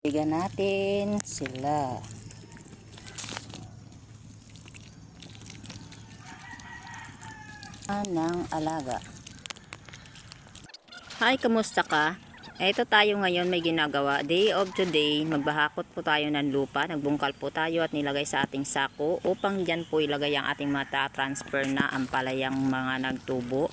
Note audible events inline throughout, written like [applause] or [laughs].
Bigyan natin sila. ng alaga. Hi, kamusta ka? Ito tayo ngayon may ginagawa. Day of today, magbahakot po tayo ng lupa. Nagbungkal po tayo at nilagay sa ating sako upang dyan po ilagay ang ating mata transfer na ampalayang mga nagtubo.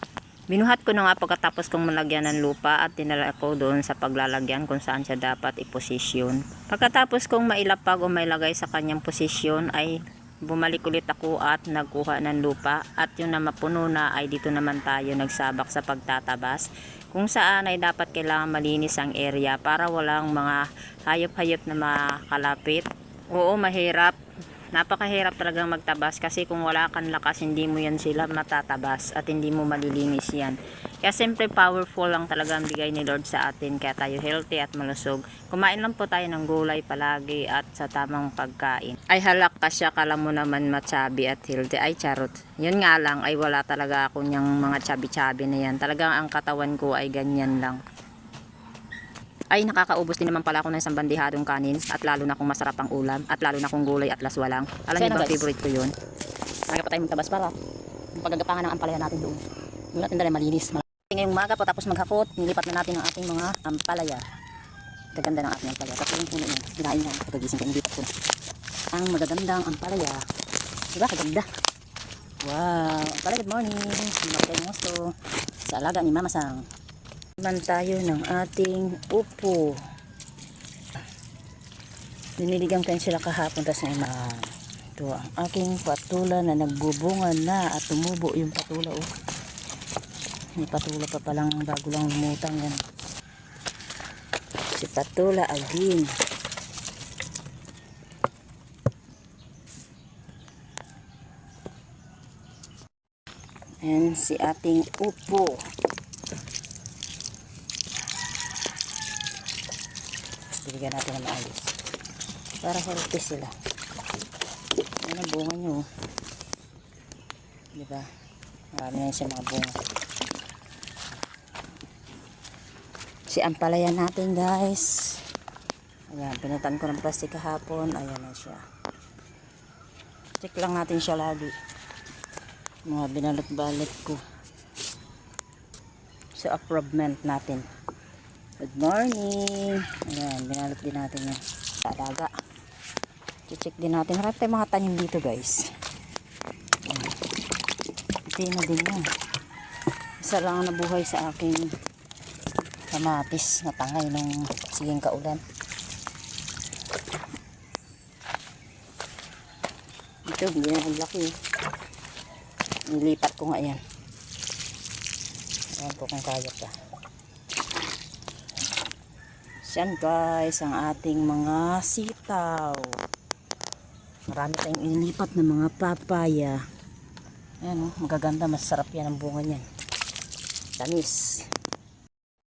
Binuhat ko na nga pagkatapos kong malagyan ng lupa at tinala ko doon sa paglalagyan kung saan siya dapat iposisyon. Pagkatapos kong mailapag o mailagay sa kanyang posisyon ay bumalik ulit ako at nagkuha ng lupa at yung na mapuno na ay dito naman tayo nagsabak sa pagtatabas kung saan ay dapat kailangan malinis ang area para walang mga hayop-hayop na makalapit. Oo, mahirap. Napakahirap talagang magtabas kasi kung wala kang lakas hindi mo yan sila matatabas at hindi mo malilinis yan. Kaya siyempre powerful lang talaga ang bigay ni Lord sa atin kaya tayo healthy at malusog. Kumain lang po tayo ng gulay palagi at sa tamang pagkain. Ay halak ka siya kala mo naman matsabi at healthy. Ay charot. Yun nga lang ay wala talaga ako niyang mga chabi-chabi na yan. Talagang ang katawan ko ay ganyan lang. Ay nakakaubos din naman pala ako ng isang bandihadong kanin at lalo na kung masarap ang ulam at lalo na kung gulay at laswa lang. Alam niyo ba favorite ko yun? Kaya pa tayo magtabas para yung paggagapangan ng ampalaya natin doon. Doon natin dala malinis. Ngayong umaga po tapos maghakot, nilipat na natin ang ating mga ampalaya. Gaganda ng ating ampalaya. Tapos yung puno niya, binain niya. Pagkagising ko, nilipat ko. Ang magagandang ampalaya. Diba? Kaganda. Wow. Ampalaya, good morning. Sumakay mo gusto. Sa alaga ni Mama Sang. Naman tayo ng ating upo. Diniligan ko sila kahapon tapos na ima. Ito ang aking patula na nagbubunga na at tumubo yung patula. Oh. May patula pa palang bago lang lumutang yan. Si patula again. And si ating upo. Bibigyan natin ng maayos. Para healthy sila. Ano ang bunga nyo? oh. Di ba? Marami na siya mga bunga. Si ampalaya natin guys. Ayan, pinutan ko ng plastic kahapon. Ayan na siya. Check lang natin siya lagi. Mga binalot-balot ko. So, approvement natin. Good morning. Ayan, binalot din natin. Sa alaga. check din natin. Marami tayong mga tanim dito guys. Ayan. Hindi na din yan. Isa lang ang nabuhay sa aking kamatis na tangay ng siging kaulan. Ito, hindi na ang laki. Nilipat ko nga yan. Ayan po kung kaya pa. Yan guys, ang ating mga sitaw. Marami tayong inilipat na mga papaya. Ayan oh, magaganda, masarap yan ang bunga niyan. Tamis.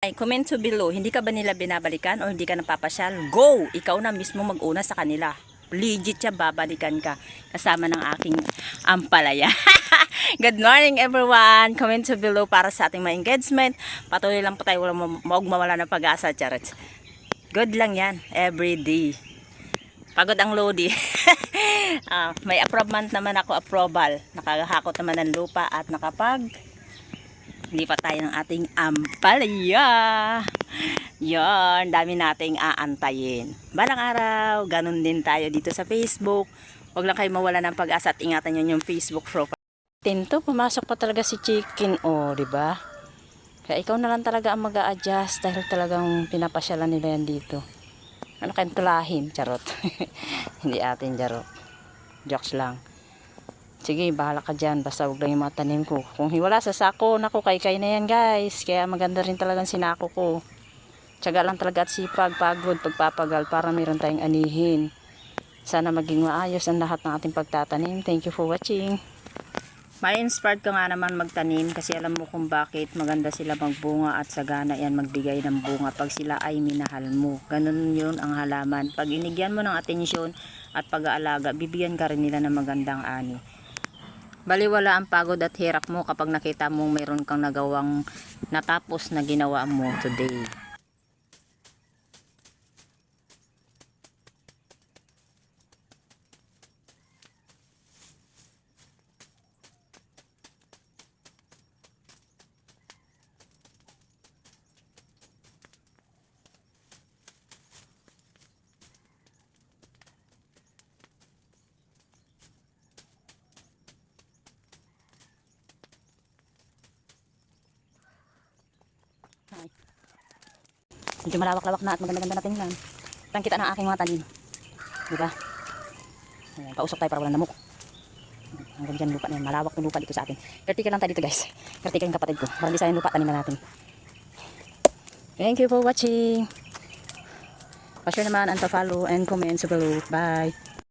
Ay, comment to below, hindi ka ba nila binabalikan o hindi ka napapasyal? Go! Ikaw na mismo mag-una sa kanila. Legit siya, babalikan ka. Kasama ng aking ampalaya. [laughs] Good morning everyone! Comment to below para sa ating mga engagement. Patuloy lang po tayo, huwag mawala ng pag-asa, charot. Good lang yan, every day. Pagod ang Lodi. [laughs] Ah, may approvement naman ako, approval. Nakahakot naman ng lupa at nakapag lipat tayo ng ating ampalaya. Yon, dami nating aantayin. Balang araw, ganun din tayo dito sa Facebook. Huwag lang kayo mawala ng pag-asa at ingatan nyo yung Facebook profile. Tinto, pumasok pa talaga si Chicken. O, oh, di ba? Kaya ikaw na lang talaga ang mag adjust dahil talagang pinapasyalan nila yan dito. Ano kayong tulahin? Charot. [laughs] Hindi atin, charot. Jokes lang. Sige, bahala ka dyan. Basta huwag lang yung mga tanim ko. Kung hiwala sa sako, naku, kay-kay na yan guys. Kaya maganda rin talagang sinako ko. Tsaga lang talaga at sipag, pagod, pagpapagal para meron tayong anihin. Sana maging maayos ang lahat ng ating pagtatanim. Thank you for watching. May inspired ka nga naman magtanim kasi alam mo kung bakit maganda sila magbunga at sagana yan magbigay ng bunga pag sila ay minahal mo. Ganun yun ang halaman. Pag inigyan mo ng atensyon at pag-aalaga, bibigyan ka rin nila ng magandang ani. Baliwala ang pagod at hirap mo kapag nakita mong mayroon kang nagawang natapos na ginawa mo today. Medyo malawak-lawak na at maganda-ganda na tingnan. Kitang kita ng aking mga tanim. Di ba? Ayan, pausok tayo para walang namok. Hanggang dyan lupa na yan. Malawak yung lupa dito sa atin. Caretaker lang tayo dito guys. Caretaker yung kapatid ko. Para di sayang lupa, taniman natin. Thank you for watching. Pa-share naman and pa-follow and comment sa below. Bye.